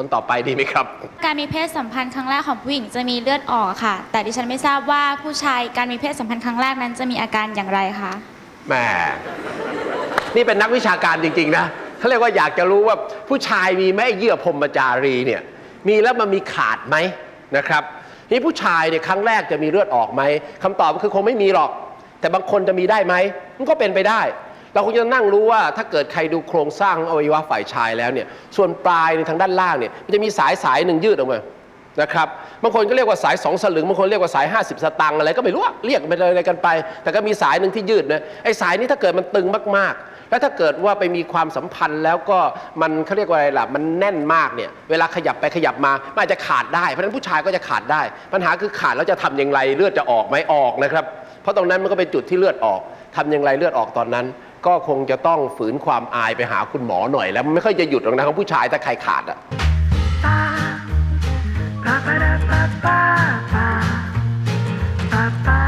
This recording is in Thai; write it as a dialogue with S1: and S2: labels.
S1: คนต่อไปดีไหมครับ
S2: การมีเพศสัมพันธ์ครั้งแรกของผู้หญิงจะมีเลือดออกค่ะ แต่ดิฉันไม่ทราบว่าผู้ชายการมีเพศสัมพันธ์ครั้งแรกนั้นจะมีอาการอย่างไรคะ
S1: แหมนี่เป็นนักวิชาการจริงๆนะเขาเรียกว่าอยากจะรู้ว่าผู้ชายมีไหมไอ้เยื่อพรหมจารีเนี่ยมีแล้วมันมีขาดไหมนะครับนี่ผู้ชายเนี่ยครั้งแรกจะมีเลือดออกไหมคำตอบก็คือคงไม่มีหรอก แต่บางคนจะมีได้ไหมมันก็เป็นไปได้ เราคงจะนั่งรู้ว่าถ้าเกิดใครดูโครงสร้างอวัยวะฝ่ายชายแล้วเนี่ยส่วนปลายในทางด้านล่างเนี่ยมันจะมีสายสายหนึ่งยืดออกมานะครับบางคนก็เรียกว่าสายสองสลึงบางคนเรียกว่าสาย 50 สตางค์อะไรก็ไม่รู้อะเรียกไปอะไรกันไป แต่ก็มีสายหนึ่งที่ยืดนะไอ้สายนี้ถ้าเกิดมันตึงมากๆ แล้วถ้าเกิดว่าไปมีความสัมพันธ์แล้วก็มันเขาเรียกว่าอะไรล่ะมันแน่นมากเนี่ยเวลาขยับไปขยับมามันอาจจะขาดได้เพราะฉะนั้นผู้ชายก็จะขาดได้ ปัญหาคือขาดแล้วจะทำอย่างไรเลือดจะออกไหมออกนะครับ เพราะตรงนั้นมันก็เป็นจุดที่เลือดออกทำอย่างไรเลือดออกตอนนั้น ก็คงจะต้องฝืนความอายไปหาคุณหมอหน่อย แล้วไม่ค่อยจะหยุดหรอกนะของผู้ชายแต่ใครขาดอะ Ba-ba-da-ba-ba-ba. Ba-ba.